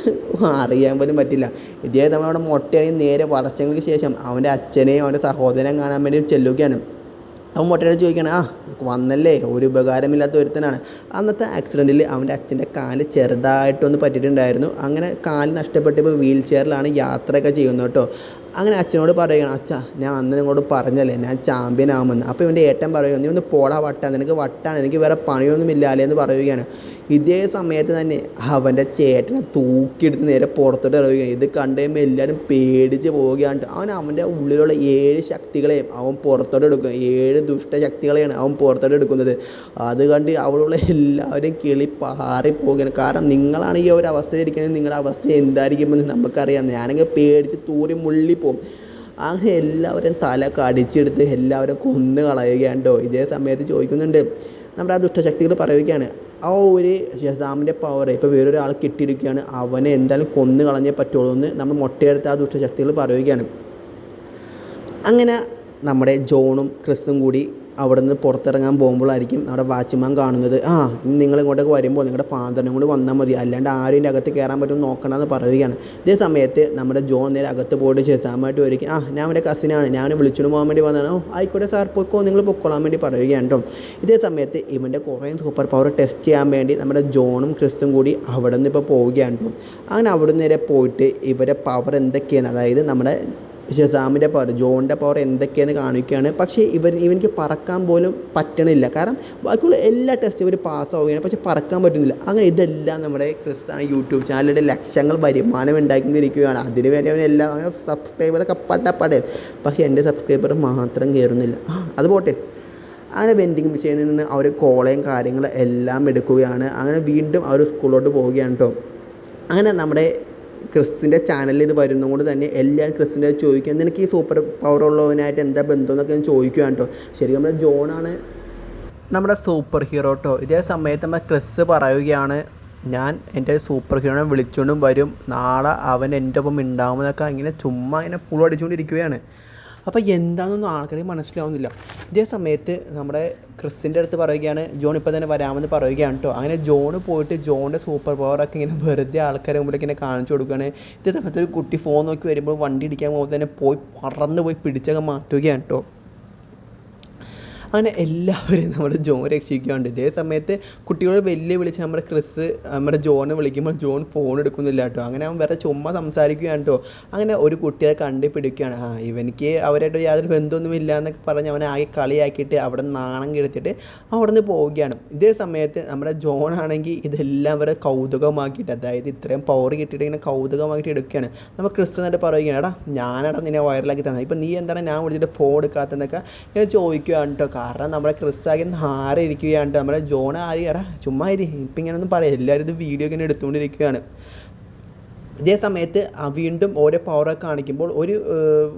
അറിയാൻ പോലും പറ്റില്ല. ഇതേ നമ്മളവിടെ മുട്ടയാണെങ്കിൽ നേരെ വർഷങ്ങൾക്ക് ശേഷം അവന്റെ അച്ഛനെയും അവന്റെ സഹോദരനെയും കാണാൻ വേണ്ടി ചെല്ലുകയാണ്. അവൻ മൊട്ടയോട് ചോദിക്കണം ആ വന്നല്ലേ? ഒരു ഉപകാരമില്ലാത്ത ഒരുത്തനാണ്. അന്നത്തെ ആക്സിഡന്റിൽ അവന്റെ അച്ഛന്റെ കാൽ ചെറുതായിട്ടൊന്ന് പറ്റിയിട്ടുണ്ടായിരുന്നു. അങ്ങനെ കാൽ നഷ്ടപ്പെട്ടപ്പോൾ വീൽ ചെയറിലാണ് യാത്രയൊക്കെ ചെയ്യുന്നത് കേട്ടോ. അങ്ങനെ അച്ഛനോട് പറയുകയാണ് അച്ഛാ ഞാൻ അന്ന് നിങ്ങളോട് പറഞ്ഞല്ലേ ഞാൻ ചാമ്പ്യൻ ആകുമെന്ന് അപ്പോൾ ഇവന്റെ ഏട്ടൻ പറയുക നീ ഒന്ന് പോടാ വട്ടാ നിനക്ക് വട്ടാണ് എനിക്ക് വേറെ പണിയൊന്നും ഇല്ലാലേ എന്ന് പറയുകയാണ്. ഇതേ സമയത്ത് തന്നെ അവന്റെ ചേട്ടനെ തൂക്കിയെടുത്ത് നേരെ പുറത്തോട്ട് ഇറങ്ങുകയാണ്. ഇത് കണ്ടു എല്ലാവരും പേടിച്ച് പോവുകയാണ്. അവൻ അവന്റെ ഉള്ളിലുള്ള ഏഴ് ശക്തികളെയും അവൻ പുറത്തോട്ട് എടുക്കുക ഏഴ് ദുഷ്ടശക്തികളെയാണ് അവൻ പുറത്തോട്ട് എടുക്കുന്നത്. അത് കണ്ട് അവിടെയുള്ള എല്ലാവരും കിളി പാറി പോവുകയാണ്. കാരണം നിങ്ങളാണ് ഈ ഒരു അവസ്ഥയിൽ ഇരിക്കുന്നത് നിങ്ങളുടെ അവസ്ഥ എന്തായിരിക്കുമെന്ന് നമുക്കറിയാം. ഞാനെങ്കിൽ പേടിച്ച് തൂറി മുള്ളിപ്പോവും അങ്ങനെ എല്ലാവരും തല കടിച്ചെടുത്ത് എല്ലാവരും കൊന്ന് കളയുകയാണ് കേട്ടോ ഇതേ സമയത്ത് ചോദിക്കുന്നുണ്ട്. നമ്മുടെ ആ ദുഷ്ടശക്തികൾ പറയുകയാണ് ആ ഒരു ഷസാമിന്റെ പവർ ഇപ്പോൾ വേറൊരാൾ കിട്ടിയിരിക്കുകയാണ്. അവനെ എന്തായാലും കൊന്നു കളഞ്ഞേ പറ്റുള്ളൂ എന്ന് നമ്മൾ മുട്ടയെടുത്ത് ആ ദുഷ്ടശക്തികൾ പറയുകയാണ്. അങ്ങനെ നമ്മുടെ ജോണും ക്രിസും കൂടി അവിടെ നിന്ന് പുറത്തിറങ്ങാൻ പോകുമ്പോഴായിരിക്കും അവിടെ വാച്ച്മാൻ കാണുന്നത്. ആ ഇനി നിങ്ങൾ ഇങ്ങോട്ടേക്ക് വരുമ്പോൾ നിങ്ങളുടെ ഫാദറിനും കൂടി വന്നാൽ മതി. അല്ലാണ്ട് ആരും ഇതിന്റെ അകത്ത് കയറാൻ പറ്റും നോക്കണമെന്ന് പറയുകയാണ്. ഇതേ സമയത്ത് നമ്മുടെ ജോൺ നേരെ അകത്ത് പോയിട്ട് ശേഷമായിട്ട് വരിക ആ ഞാൻ എന്റെ കസിനാണ് ഞാൻ വിളിച്ചുകൊണ്ട് പോകാൻ വേണ്ടി വന്നതാണ്. ഓ ആയിക്കോട്ടെ സാർ പൊയ്ക്കോ നിങ്ങൾ പൊക്കോളാൻ വേണ്ടി പറയുകയാണ് കേട്ടോ. ഇതേ സമയത്ത് ഇവന്റെ കുറേ സൂപ്പർ പവർ ടെസ്റ്റ് ചെയ്യാൻ വേണ്ടി നമ്മുടെ ജോണും ക്രിസും കൂടി അവിടെ നിന്ന് ഇപ്പോൾ പോവുകയാണ് കേട്ടോ. അങ്ങനെ അവിടെ നിന്ന് നേരെ പോയിട്ട് ഇവരെ പവർ എന്തൊക്കെയാണ്? അതായത് നമ്മുടെ ഷസാമിന്റെ പവർ ജോണിന്റെ പവർ എന്തൊക്കെയാണ് കാണിക്കുകയാണ്. പക്ഷേ ഇവർ ഇവനിക്ക് പറക്കാൻ പോലും പറ്റണില്ല. കാരണം ബാക്കിയുള്ള എല്ലാ ടെസ്റ്റും ഇവർ പാസ്സാവുകയാണ് പക്ഷേ പറക്കാൻ പറ്റുന്നില്ല. അങ്ങനെ ഇതെല്ലാം നമ്മുടെ ക്രിസ്ത്യാനി യൂട്യൂബ് ചാനലിന്റെ ലക്ഷങ്ങൾ വരുമാനം ഉണ്ടാക്കിയിരിക്കുകയാണ് അതിന് വേണ്ടി അവൻ എല്ലാം അങ്ങനെ സബ്സ്ക്രൈബറൊക്കെ പട്ടപ്പടേ പക്ഷേ എന്റെ സബ്സ്ക്രൈബർ മാത്രം കയറുന്നില്ല. അത് പോട്ടെ. അങ്ങനെ വെൻഡിങ് മെഷീനിൽ നിന്ന് അവർ കോളയും കാര്യങ്ങളും എല്ലാം എടുക്കുകയാണ്. അങ്ങനെ വീണ്ടും അവർ സ്കൂളിലോട്ട് പോവുകയാണ് കേട്ടോ അങ്ങനെ നമ്മുടെ ക്രിസിന്റെ ചാനലിൽ ഇത് വരുന്നതുകൊണ്ട് തന്നെ എല്ലാവരും ക്രിസിന്റെ ചോദിക്കുക നിനക്ക് ഈ സൂപ്പർ പവർ ഉള്ളവനായിട്ട് എന്താ ബന്ധം? എന്നൊക്കെ ഞാൻ ചോദിക്കുകയാണ് കേട്ടോ ശരിക്കും നമ്മുടെ ജോണാണ് നമ്മുടെ സൂപ്പർ ഹീറോ കേട്ടോ ഇതേ സമയത്ത് നമ്മുടെ ക്രിസ് പറയുകയാണ് ഞാൻ എന്റെ സൂപ്പർ ഹീറോനെ വിളിച്ചുകൊണ്ടും വരും. നാളെ അവൻ എന്റെ ഒപ്പം ഉണ്ടാവുമെന്നൊക്കെ ഇങ്ങനെ ചുമ്മാ ഇങ്ങനെ പുളടിച്ചുകൊണ്ടിരിക്കുകയാണ് അപ്പോൾ എന്താണെന്നൊന്നും ആൾക്കാർക്ക് മനസ്സിലാവുന്നില്ല. ഇതേ സമയത്ത് നമ്മുടെ ക്രിസിന്റെ അടുത്ത് പറയുകയാണ് ജോൺ ഇപ്പോൾ തന്നെ വരാമെന്ന് പറയുകയാണ് കേട്ടോ അങ്ങനെ ജോണ് പോയിട്ട് ജോണിന്റെ സൂപ്പർ പവറൊക്കെ ഇങ്ങനെ വെറുതെ ആൾക്കാരെ മുമ്പിലേക്ക് ഇങ്ങനെ കാണിച്ചു കൊടുക്കുകയാണ്. ഇതേ സമയത്ത് ഒരു കുട്ടി ഫോൺ നോക്കി വരുമ്പോൾ വണ്ടി ഇടിക്കാൻ പോകുമ്പോൾ തന്നെ പോയി പറന്ന് പോയി പിടിച്ചൊക്കെ മാറ്റുകയാണ് കേട്ടോ അങ്ങനെ എല്ലാവരും നമ്മുടെ ജോൺ രക്ഷിക്കുന്നുണ്ട്. ഇതേ സമയത്ത് കുട്ടികളോട് വലിയ വിളിച്ച് നമ്മുടെ ക്രിസ് നമ്മുടെ ജോനെ വിളിക്കുമ്പോൾ ജോൺ ഫോൺ എടുക്കുന്നില്ല കേട്ടോ. അങ്ങനെ അവൻ വേറെ ചുമ്മാ സംസാരിക്കുകയാണ് കേട്ടോ. അങ്ങനെ ഒരു കുട്ടിയെ കണ്ടുപിടിക്കുകയാണ്. ആ ഇവനിക്ക് അവരായിട്ട് യാതൊരു ബന്ധമൊന്നും ഇല്ല എന്നൊക്കെ പറഞ്ഞ് അവനെ ആകെ കളിയാക്കിയിട്ട് അവിടെ നാണം കെടുത്തിട്ട് അവിടെ നിന്ന് പോവുകയാണ്. ഇതേ സമയത്ത് നമ്മുടെ ജോൺ ആണെങ്കിൽ ഇതെല്ലാം വരെ കൗതുകമാക്കിയിട്ട് അതായത് ഇത്രയും പവർ കിട്ടിയിട്ട് ഇങ്ങനെ കൗതുകമാക്കിയിട്ട് എടുക്കുകയാണ്. നമ്മൾ ക്രിസ്തു എന്നിട്ട് പറയുകയാണ് എടാ ഞാനടാ നിന്നെ വൈറലാക്കി തന്നെ ഇപ്പം നീ എന്താണ് ഞാൻ വിളിച്ചിട്ട് ഫോൺ എടുക്കാത്തതെന്നൊക്കെ ഇങ്ങനെ ചോദിക്കുകയാണ് കേട്ടോ. കാരണം നമ്മുടെ ക്രിസ്സാകി നാരെ ഇരിക്കുകയാണ് നമ്മുടെ ജോൺ എടാ ചുമ്മാ ഇരി. ഇപ്പം ഇങ്ങനെയൊന്നും പറയാം. എല്ലാവരും ഇത് വീഡിയോ ഇങ്ങനെ എടുത്തുകൊണ്ടിരിക്കുകയാണ്. ഇതേ സമയത്ത് വീണ്ടും ഓരോ പവറൊക്കെ കാണിക്കുമ്പോൾ ഒരു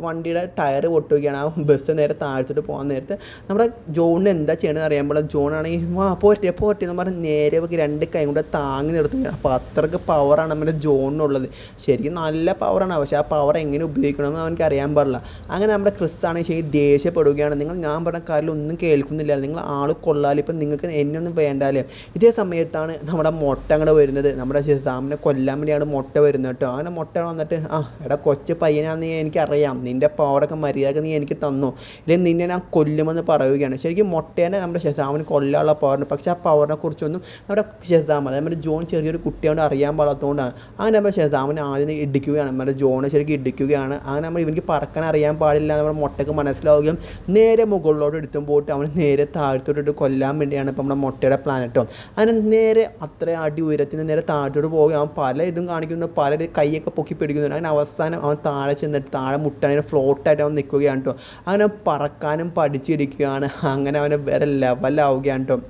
വണ്ടിയുടെ ടയർ പൊട്ടുകയാണ് ആ ബസ് നേരെ താഴ്ത്തിട്ട് പോകാൻ നേരത്ത് നമ്മുടെ ജോണിന് എന്താ ചെയ്യണമെന്ന് അറിയുമ്പോൾ ജോൺ ആണെങ്കിൽ വാ പോറ്റെ പോറ്റെ എന്ന് പറഞ്ഞ് നേരെ രണ്ട് കൈ കൊണ്ട് താങ്ങി നിർത്തുകയാണ്. അപ്പോൾ അത്രയ്ക്ക് പവറാണ് നമ്മുടെ ജോണിനുള്ളത്. ശരിക്കും നല്ല പവറാണ് പക്ഷേ ആ പവർ എങ്ങനെ ഉപയോഗിക്കണമെന്ന് അവനക്ക് അറിയാൻ പാടില്ല. അങ്ങനെ നമ്മുടെ ക്രിസ് ആണെങ്കിൽ ശരി ദേഷ്യപ്പെടുകയാണ്. നിങ്ങൾ ഞാൻ പറഞ്ഞ കാര്യം ഒന്നും കേൾക്കുന്നില്ല. നിങ്ങൾ ആൾ കൊള്ളാലും. ഇപ്പം നിങ്ങൾക്ക് എന്നൊന്നും വേണ്ടാലേ. ഇതേ സമയത്താണ് നമ്മുടെ മുട്ട അങ്ങോട്ട് വരുന്നത്. നമ്മുടെ സാമിനെ കൊല്ലാൻ വേണ്ടിയാണ് മുട്ട വരുന്നത്. കേട്ടോ അവനെ മുട്ട വന്നിട്ട് ആ എടാ കൊച്ചു പയ്യനാന്ന് എനിക്കറിയാം. നിന്റെ പവറൊക്കെ മര്യാദയ്ക്ക് നീ എനിക്ക് തന്നു. ഇല്ലെങ്കിൽ നിന്നെ ഞാൻ കൊല്ലുമെന്ന് പറയുകയാണ്. ശരിക്കും മുട്ടേനെ നമ്മുടെ ഷെസാമിന് കൊല്ലാനുള്ള പവറുണ്ട് പക്ഷേ ആ പവറിനെ കുറിച്ചൊന്നും നമ്മുടെ ഷെസാം അതായത് നമ്മുടെ ജോൺ ചെറിയൊരു കുട്ടിയോട് അറിയാൻ പാടാത്തതുകൊണ്ടാണ് അങ്ങനെ നമ്മുടെ ഷെസാമിനെ ആദ്യം ഇടിക്കുകയാണ്. നമ്മുടെ ജോണ് ശരിക്കും ഇടിക്കുകയാണ്. അങ്ങനെ നമ്മൾ ഇവനിക്ക് പറക്കാൻ അറിയാൻ പാടില്ല നമ്മുടെ മുട്ടയ്ക്ക് മനസ്സിലാവുകയും നേരെ മുകളിലോട്ട് എടുത്തും പോയിട്ട് അവനെ നേരെ താഴ്ത്തോട്ടിട്ട് കൊല്ലാൻ വേണ്ടിയാണ് ഇപ്പം നമ്മുടെ മുട്ടയുടെ പ്ലാനറ്റോ അങ്ങനെ നേരെ അത്ര അടി ഉയരത്തിന് നേരെ താഴ്ത്തോട്ട് പോവുകയും അവൻ പല ഇതും കാണിക്കുന്നു പല കൈയൊക്കെ പൊക്കി പിടിക്കുന്നുണ്ട്. അങ്ങനെ അവസാനം അവൻ താഴെ ചെന്നിട്ട് താഴെ മുട്ടാൻ ഫ്ലോട്ടായിട്ട് അവൻ നിൽക്കുകയാണ് കേട്ടോ അങ്ങനെ പറക്കാനും പഠിച്ചിരിക്കുകയാണ്. അങ്ങനെ അവനെ വേറെ ലെവലാവുകയാണ് കേട്ടോ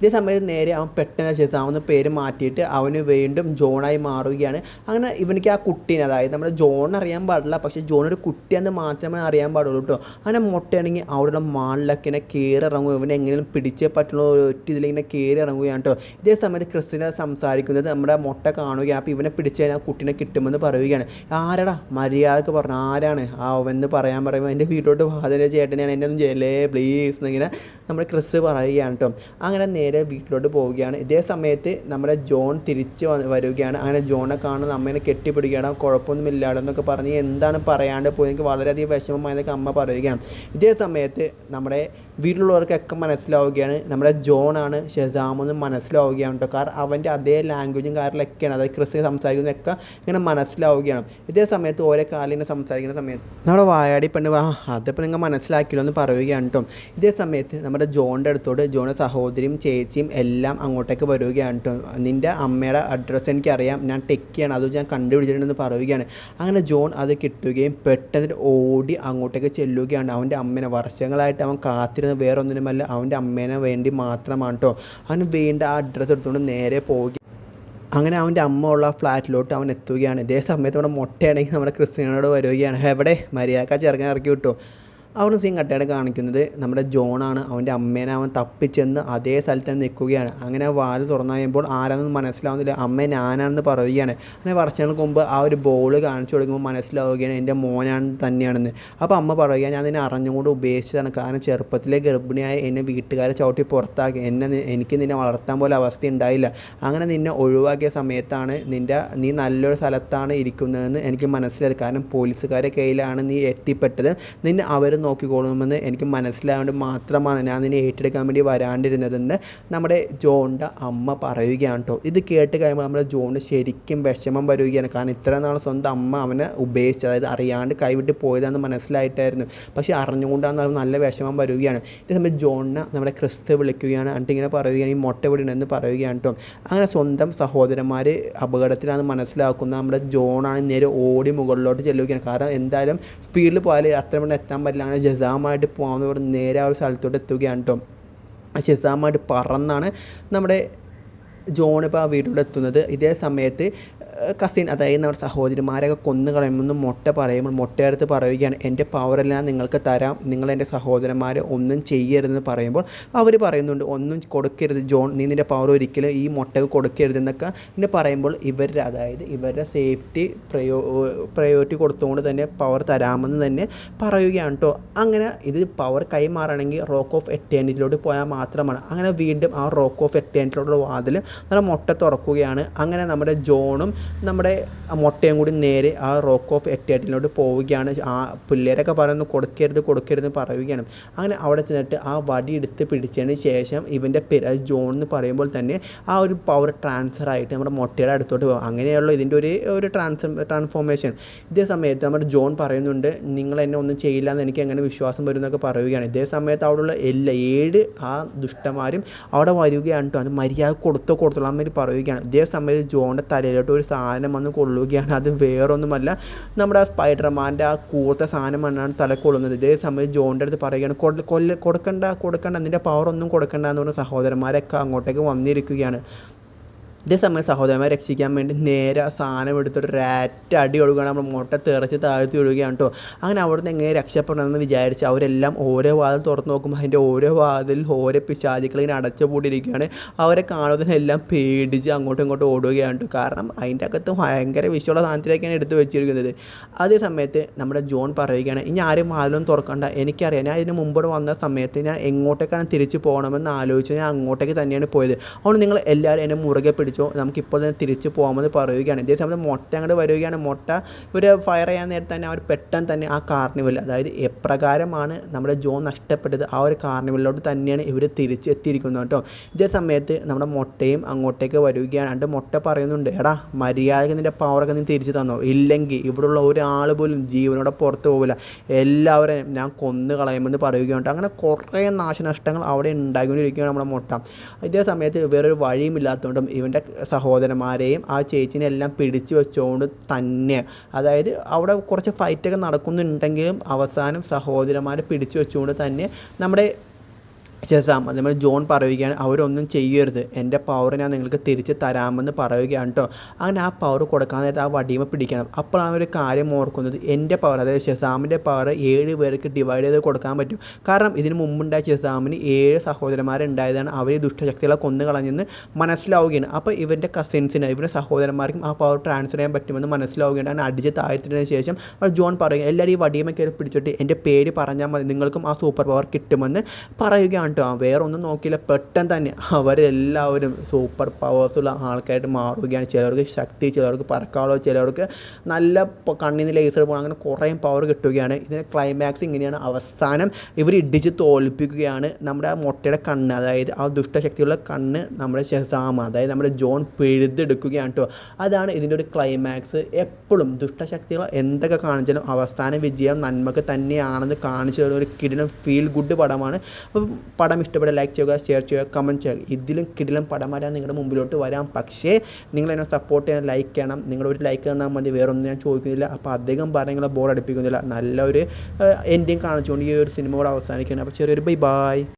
ഇതേ സമയത്ത് നേരെ അവൻ പെട്ടെന്ന് ഷെസാമെന്ന് പേര് മാറ്റിയിട്ട് അവന് വീണ്ടും ജോണായി മാറുകയാണ്. അങ്ങനെ ഇവനിക്ക് ആ കുട്ടീനെ അതായത് നമ്മുടെ ജോൺ അറിയാൻ പാടില്ല പക്ഷേ ജോൺ ഒരു കുട്ടിയെന്ന് മാത്രമേ അറിയാൻ പാടുള്ളൂ കേട്ടോ. അങ്ങനെ മുട്ടയാണെങ്കിൽ അവിടെ മാളിലൊക്കെ ഇങ്ങനെ കയറി ഇറങ്ങും ഇവനെ എങ്ങനെയും പിടിച്ചേ പറ്റുള്ള ഒറ്റ ഇതിലിങ്ങനെ കയറി ഇറങ്ങുകയാണ് കേട്ടോ. ഇതേ സമയത്ത് ക്രിസ്ത്യനെ സംസാരിക്കുന്നത് നമ്മുടെ മുട്ട കാണുകയാണ്. അപ്പോൾ ഇവനെ പിടിച്ച് കഴിഞ്ഞാൽ കുട്ടീനെ കിട്ടുമെന്ന് പറയുകയാണ്. ആരടാ? മര്യാദയ്ക്ക് പറഞ്ഞു. ആരാണ്? ആ അവന്ന് പറയാൻ പറയുമ്പോൾ എന്റെ വീട്ടിലോട്ട് വാതിലെ ചേട്ടനെയാണ്. എന്നെ ഒന്നും ചെയ്യല്ലേ പ്ലീസ് എന്നിങ്ങനെ നമ്മുടെ ക്രിസ് പറയുകയാണ് കേട്ടോ. അങ്ങനെ നേരെ വീട്ടിലോട്ട് പോവുകയാണ്. ഇതേ സമയത്ത് നമ്മുടെ ജോൺ തിരിച്ച് വരികയാണ്. അങ്ങനെ ജോണെ കാണുന്ന അമ്മേനെ കെട്ടിപ്പിടിക്കുകയാണ്. കുഴപ്പമൊന്നുമില്ലാതെ എന്നൊക്കെ പറഞ്ഞ് എന്താണ് പറയാണ്ട് പോയി എനിക്ക് വളരെയധികം വിഷമമായതൊക്കെ അമ്മ പറയുകയാണ്. ഇതേ സമയത്ത് നമ്മുടെ വീട്ടിലുള്ളവർക്കൊക്കെ മനസ്സിലാവുകയാണ്. നമ്മുടെ ജോണാണ് ഷെസാമെന്ന് മനസ്സിലാവുകയാണ് കേട്ടോ. കാരണം അവന്റെ അതേ ലാംഗ്വേജും കാര്യങ്ങളൊക്കെയാണ്. അതായത് ക്രിസ്ത്യൻ സംസാരിക്കുന്നതൊക്കെ ഇങ്ങനെ മനസ്സിലാവുകയാണ്. ഇതേ സമയത്ത് ഓരോ കാലിനെ സംസാരിക്കുന്ന സമയത്ത് നമ്മുടെ വായാടി പെണ്ണ് വാ അതിപ്പോൾ നിങ്ങൾ മനസ്സിലാക്കിയല്ലോ എന്ന് പറയുകയാണ് കേട്ടോ. ഇതേ സമയത്ത് നമ്മുടെ ജോണിന്റെ അടുത്തോട്ട് ജോണ സഹോദരിയും ചേച്ചിയും എല്ലാം അങ്ങോട്ടേക്ക് വരികയാണ് കേട്ടോ. നിന്റെ അമ്മയുടെ അഡ്രസ്സ് എനിക്കറിയാം. ഞാൻ ടെക്കിയാണ് അത് ഞാൻ കണ്ടുപിടിച്ചിട്ടുണ്ടെന്ന് പറയുകയാണ്. അങ്ങനെ ജോൺ അത് കിട്ടുകയും പെട്ടെന്ന് ഓടി അങ്ങോട്ടേക്ക് ചെല്ലുകയാണ്. അവന്റെ അമ്മേനെ വർഷങ്ങളായിട്ട് അവൻ കാത്തിരുന്ന വേറെ ഒന്നിനുമല്ല അവന്റെ അമ്മേനെ വേണ്ടി മാത്രമാണ് കേട്ടോ അവന് വേണ്ട ആ അഡ്രസ്സ് എടുത്തുകൊണ്ട് നേരെ പോവുക അങ്ങനെ അവന്റെ അമ്മ ഉള്ള ഫ്ലാറ്റിലോട്ട് അവൻ എത്തുകയാണ്. ഇതേ സമയത്ത് അവിടെ മുട്ടയാണെങ്കിൽ നമ്മുടെ ക്രിസ്ത്യാനോട് വരികയാണ്. എവിടെ? മര്യാദക്ക ചെറുങ്ങനെ ഇറക്കി വിട്ടു. അവിടെ സീൻ കട്ടയായിട്ട് കാണിക്കുന്നത് നമ്മുടെ ജോണാണ് അവന്റെ അമ്മേനെ അവൻ തപ്പിച്ചെന്ന് അതേ സ്ഥലത്ത് തന്നെ നിൽക്കുകയാണ്. അങ്ങനെ വാൽ തുറന്നു കഴിയുമ്പോൾ ആരാണെന്ന് മനസ്സിലാവുന്നില്ല. അമ്മ ഞാനാണെന്ന് പറയുകയാണ്. അങ്ങനെ വർഷങ്ങൾക്ക് മുമ്പ് ആ ഒരു ബോൾ കാണിച്ചു കൊടുക്കുമ്പോൾ മനസ്സിലാവുകയാണ് എന്റെ മോനാണ് തന്നെയാണെന്ന്. അപ്പോൾ അമ്മ പറയുക ഞാൻ അതിനെ അറിഞ്ഞുകൊണ്ട് ഉപേക്ഷിച്ചതാണ്. കാരണം ചെറുപ്പത്തിലെ ഗർഭിണിയായ എന്നെ വീട്ടുകാരെ ചവിട്ടി പുറത്താക്കി. എന്നെ എനിക്ക് നിന്നെ വളർത്താൻ പോലെ അവസ്ഥ ഉണ്ടായില്ല. അങ്ങനെ നിന്നെ ഒഴിവാക്കിയ സമയത്താണ് നിന്റെ നീ നല്ലൊരു സ്ഥലത്താണ് ഇരിക്കുന്നതെന്ന് എനിക്ക് മനസ്സിലായത്. കാരണം പോലീസുകാരെ കയ്യിലാണ് നീ എത്തിപ്പെട്ടത്. നിന്നെ അവർ നോക്കിക്കോളുമെന്ന് എനിക്ക് മനസ്സിലായതുകൊണ്ട് മാത്രമാണ് ഞാൻ നിന്നെ ഏറ്റെടുക്കാൻ വേണ്ടി വരാണ്ടിരുന്നതെന്ന് നമ്മുടെ ജോണിന്റെ അമ്മ പറയുകയാണ് കേട്ടോ ഇത് കേട്ട് കഴിയുമ്പോൾ നമ്മുടെ ജോണിന് ശരിക്കും വിഷമം വരികയാണ്. കാരണം ഇത്ര നാൾ സ്വന്തം അമ്മ അവനെ ഉപേക്ഷിച്ചത് അതായത് അറിയാണ്ട് കൈവിട്ട് പോയതാണെന്ന് മനസ്സിലായിട്ടായിരുന്നു. പക്ഷേ അറിഞ്ഞുകൊണ്ടാന്ന് പറയുമ്പോൾ നല്ല വിഷമം വരികയാണ്. ഇതേ സമയത്ത് ജോണിനെ നമ്മുടെ ക്രിസ്തു വിളിക്കുകയാണ്. എന്നിട്ട് ഇങ്ങനെ പറയുകയാണ് ഈ മുട്ട വിടണമെന്ന് പറയുകയാണ് കേട്ടോ അങ്ങനെ സ്വന്തം സഹോദരന്മാർ അപകടത്തിലാണ് മനസ്സിലാക്കുന്ന നമ്മുടെ ജോണാണ് നേരെ ഓടി മുകളിലോട്ട് ചെല്ലുകയാണ്. കാരണം എന്തായാലും സ്പീഡിൽ പോയാൽ അത്ര മണി എത്താൻ പറ്റില്ല. അങ്ങനെ ജസാമായിട്ട് പോകാമെന്ന് പറഞ്ഞ് നേരെ ആ ഒരു സ്ഥലത്തോട്ട് എത്തുകയാണ് കേട്ടോ ജസാമായിട്ട് പറന്നാണ് നമ്മുടെ ജോൺ ഇപ്പോൾ ആ വീട്ടിലൂടെ എത്തുന്നത്. ഇതേ സമയത്ത് കസിൻ അതായത് നമ്മുടെ സഹോദരിമാരൊക്കെ കൊന്നു കളയുമെന്ന് മുട്ട പറയുമ്പോൾ മുട്ടയെടുത്ത് പറയുകയാണ് എന്റെ പവറെല്ലാം നിങ്ങൾക്ക് തരാം. നിങ്ങൾ എന്റെ സഹോദരന്മാർ ഒന്നും ചെയ്യരുതെന്ന് പറയുമ്പോൾ അവർ പറയുന്നുണ്ട് ഒന്നും കൊടുക്കരുത് ജോൺ. നീ നിന്റെ പവർ ഒരിക്കലും ഈ മൊട്ടക്ക് കൊടുക്കരുതെന്നൊക്കെ പിന്നെ പറയുമ്പോൾ ഇവരുടെ അതായത് ഇവരുടെ സേഫ്റ്റി പ്രയോ പ്രയോറിറ്റി കൊടുത്തുകൊണ്ട് തന്നെ പവർ തരാമെന്ന് തന്നെ പറയുകയാണ് കേട്ടോ. അങ്ങനെ ഇത് പവർ കൈമാറണമെങ്കിൽ റോക്ക് ഓഫ് എറ്റേണിറ്റിലോട്ട് പോയാൽ മാത്രമാണ്. അങ്ങനെ വീണ്ടും ആ റോക്ക് ഓഫ് എറ്റേണിറ്റിലോട്ടുള്ള വാതിൽ നമ്മുടെ മുട്ട തുറക്കുകയാണ്. അങ്ങനെ നമ്മുടെ ജോണും നമ്മുടെ മുട്ടയും കൂടി നേരെ ആ റോക്ക് ഓഫ് എട്ടിയാട്ടിലോട്ട് പോവുകയാണ്. ആ പിള്ളേരൊക്കെ പറയുന്നു കൊടുക്കരുത് കൊടുക്കരുത് പറയുകയാണ്. അങ്ങനെ അവിടെ ചെന്നിട്ട് ആ വടി എടുത്ത് പിടിച്ചതിന് ശേഷം ഇവന്റെ പേര് ജോൺ എന്ന് പറയുമ്പോൾ തന്നെ ആ ഒരു പവർ ട്രാൻസ്ഫർ ആയിട്ട് നമ്മുടെ മുട്ടയുടെ അടുത്തോട്ട് പോകും അങ്ങനെയുള്ള ഇതിന്റെ ഒരു ഒരു ട്രാൻസ് ട്രാൻസ്ഫോർമേഷൻ ഇതേ സമയത്ത് നമ്മുടെ ജോൺ പറയുന്നുണ്ട് നിങ്ങൾ എന്നെ ഒന്നും ചെയ്യില്ല എന്ന് എനിക്ക് എങ്ങനെ വിശ്വാസം വരും എന്നൊക്കെ പറയുകയാണ്. ഇതേ സമയത്ത് അവിടെയുള്ള എല്ലാ ഏഴ് ആ ദുഷ്ടന്മാരും അവിടെ വരികയാണ് കേട്ടോ. അത് മര്യാദ കൊടുത്തോ കൊടുത്തോളാൻ വേണ്ടി പറയുകയാണ്. ഇതേ സമയത്ത് ജോണിന്റെ തലയിലോട്ട് ഒരു സാധനം വന്ന് കൊള്ളുകയാണ്. അത് വേറൊന്നുമല്ല നമ്മുടെ ആ സ്പൈഡർമാന്റെ ആ കൂർത്ത സാധനം വന്നാണ് തലക്കൊള്ളുന്നത് ഇതേ സമയത്ത് ജോണിന്റെ അടുത്ത് പറയുകയാണ് കൊല്ല കൊടുക്കണ്ട കൊടുക്കണ്ട നിന്റെ പവർ ഒന്നും കൊടുക്കണ്ട എന്ന് പറഞ്ഞ സഹോദരന്മാരൊക്കെ അങ്ങോട്ടേക്ക് വന്നിരിക്കുകയാണ്. ഇതേ സമയം സഹോദരന്മാരെ രക്ഷിക്കാൻ വേണ്ടി നേരെ ആ സാധനം എടുത്തിട്ട് റാറ്റ് അടി കൊടുക്കുകയാണ്. നമ്മൾ മുട്ട തെറിച്ച് താഴ്ത്തി വിടുകയാണ് കേട്ടോ അങ്ങനെ അവിടുന്ന് എങ്ങനെ രക്ഷപ്പെടണമെന്ന് വിചാരിച്ച് അവരെല്ലാം ഓരോ വാതിൽ തുറന്ന് നോക്കുമ്പോൾ അതിന്റെ ഓരോ വാതിൽ ഓരോ പിശാചികൾ ഇങ്ങനെ അടച്ചു പൂട്ടിയിരിക്കുകയാണ് അവരെ കാണുന്നതിനെല്ലാം പേടിച്ച് അങ്ങോട്ടും ഇങ്ങോട്ടും ഓടുകയാണ് കേട്ടോ കാരണം അതിന്റെ അകത്ത് ഭയങ്കര വിഷയമുള്ള സാധനത്തിലേക്കാണ് എടുത്തു വെച്ചിരിക്കുന്നത്. അതേ സമയത്ത് നമ്മുടെ ജോൺ പറയുകയാണ് ഇനി ആരും വാതിലൊന്നും തുറക്കണ്ട. എനിക്കറിയാം. ഞാൻ ഇതിന് മുമ്പോട്ട് വന്ന സമയത്ത് ഞാൻ എങ്ങോട്ടേക്കാണ് തിരിച്ചു പോകണമെന്ന് ആലോചിച്ച് ഞാൻ അങ്ങോട്ടേക്ക് തന്നെയാണ് പോയത്. അതുകൊണ്ട് നിങ്ങൾ എല്ലാവരും എന്നെ മുറുകെ പിടിച്ചു നമുക്ക് ഇപ്പോൾ തന്നെ തിരിച്ച് പോകാമെന്ന് പറയുകയാണ്. ഇതേ സമയത്ത് മുട്ട അങ്ങോട്ട് വരികയാണ്. മുട്ട ഇവർ ഫയർ ചെയ്യാൻ നേരത്തെ തന്നെ അവർ പെട്ടെന്ന് തന്നെ ആ കാർണിവൽ അതായത് എപ്രകാരമാണ് നമ്മുടെ ജോൺ നഷ്ടപ്പെട്ടത് ആ ഒരു കാർണിവലിലോട്ട് തന്നെയാണ് ഇവർ തിരിച്ച് എത്തിയിരിക്കുന്നത് കേട്ടോ. ഇതേ സമയത്ത് നമ്മുടെ മുട്ടയും അങ്ങോട്ടേക്ക് വരികയാണ്. രണ്ട് മുട്ട പറയുന്നുണ്ട് എടാ മര്യാദയ്ക്ക് നിന്റെ പവറൊക്കെ നീ തിരിച്ച് തന്നോ? ഇല്ലെങ്കിൽ ഇവിടെയുള്ള ഒരാൾ പോലും ജീവനോടെ പുറത്ത് പോകില്ല എല്ലാവരെയും ഞാൻ കൊന്നു കളയുമെന്ന് പറയുകയാണ് അങ്ങനെ കുറേ നാശനഷ്ടങ്ങൾ അവിടെ ഉണ്ടായിക്കൊണ്ടിരിക്കുകയാണ് നമ്മുടെ മുട്ട. ഇതേ സമയത്ത് വേറൊരു വഴിയുമില്ലാത്തതുകൊണ്ടും ഇവന്റെ സഹോദരന്മാരെയും ആ ചേച്ചിനെ എല്ലാം പിടിച്ചു വെച്ചുകൊണ്ട് തന്നെ. അതായത് അവിടെ കുറച്ച് ഫൈറ്റൊക്കെ നടക്കുന്നുണ്ടെങ്കിലും അവസാനം സഹോദരന്മാരെ പിടിച്ചു വെച്ചുകൊണ്ട് തന്നെ നമ്മുടെ ഷെസാം നമ്മൾ ജോൺ പറയുകയാണ് അവരൊന്നും ചെയ്യരുത്. എന്റെ പവർ ഞാൻ നിങ്ങൾക്ക് തിരിച്ച് തരാമെന്ന് പറയുകയാണ് കേട്ടോ അങ്ങനെ ആ പവർ കൊടുക്കാൻ നേരത്തെ ആ വടിയമ പിടിക്കണം. അപ്പോഴാണ് ഒരു കാര്യം ഓർക്കുന്നത് എന്റെ പവർ അതായത് ഷെസാമിന്റെ പവർ ഏഴ് പേർക്ക് ഡിവൈഡ് ചെയ്ത് കൊടുക്കാൻ പറ്റും. കാരണം ഇതിന് മുമ്പുണ്ടായ ഷെസാമിന് ഏഴ് സഹോദരന്മാരുണ്ടായതാണ്. അവർ ദുഷ്ടശക്തികളെ കൊന്നു കളഞ്ഞെന്ന് മനസ്സിലാവുകയാണ്. അപ്പോൾ ഇവന്റെ കസിൻസിന് ഇവരുടെ സഹോദരന്മാർക്കും ആ പവർ ട്രാൻസ്ഫർ ചെയ്യാൻ പറ്റുമെന്ന് മനസ്സിലാവുകയാണ്. അങ്ങനെ അടിച്ച് താഴ്ത്തിയതിനു ശേഷം ജോൺ പറയും എല്ലാവരും ഈ വടിയമ കയറി പിടിച്ചിട്ട്. എന്റെ പേര് പറഞ്ഞാൽ മതി. നിങ്ങൾക്കും ആ സൂപ്പർ പവർ കിട്ടുമെന്ന് പറയുകയാണ് കേട്ടോ. വേറെ ഒന്നും നോക്കിയില്ല. പെട്ടെന്ന് തന്നെ അവരെല്ലാവരും സൂപ്പർ പവേഴ്സുള്ള ആൾക്കാരായിട്ട് മാറുകയാണ്. ചിലർക്ക് ശക്തി ചിലർക്ക് പറക്കാളോ ചിലർക്ക് നല്ല കണ്ണിൽ നിന്ന് ലേസർ പോകണം അങ്ങനെ കുറേ പവർ കിട്ടുകയാണ്. ഇതിന്റെ ക്ലൈമാക്സ് ഇങ്ങനെയാണ് അവസാനം ഇവർ ഇടിച്ച് തോൽപ്പിക്കുകയാണ് നമ്മുടെ മുട്ടയുടെ കണ്ണ്. അതായത് ആ ദുഷ്ടശക്തിയുള്ള കണ്ണ് നമ്മുടെ ഷെസാമ അതായത് നമ്മുടെ ജോൺ പിഴുതെടുക്കുകയാണ് കേട്ടോ. അതാണ് ഇതിന്റെ ഒരു ക്ലൈമാക്സ് എപ്പോഴും ദുഷ്ടശക്തികൾ എന്തൊക്കെ കാണിച്ചാലും അവസാന വിജയം നന്മക്ക് തന്നെയാണെന്ന് കാണിച്ചു തരുന്ന ഒരു കിടിലം ഫീൽ ഗുഡ് പടമാണ്. അപ്പം പടം ഇഷ്ടപ്പെട്ട ലൈക്ക് ചെയ്യുക ഷെയർ ചെയ്യുക കമന്റ് ചെയ്യുക. ഇതിലും കിടിലും പടം വരാൻ നിങ്ങളുടെ മുമ്പിലോട്ട് വരാം പക്ഷേ നിങ്ങൾ എന്നെ സപ്പോർട്ട് ചെയ്യാൻ ലൈക്ക് ചെയ്യണം. നിങ്ങളുടെ ഒരു ലൈക്ക് തന്നാൽ മതി. വേറൊന്നും ഞാൻ ചോദിക്കുന്നില്ല. അപ്പോൾ അധികം പറഞ്ഞ് ബോർ അടുപ്പിക്കുന്നില്ല. നല്ലൊരു എൻഡിങ് കാണിച്ചുകൊണ്ട് ഈ ഒരു സിനിമ കൂടെ അവസാനിക്കുകയാണ്. അപ്പോൾ ചെറിയൊരു ബൈ ബായ്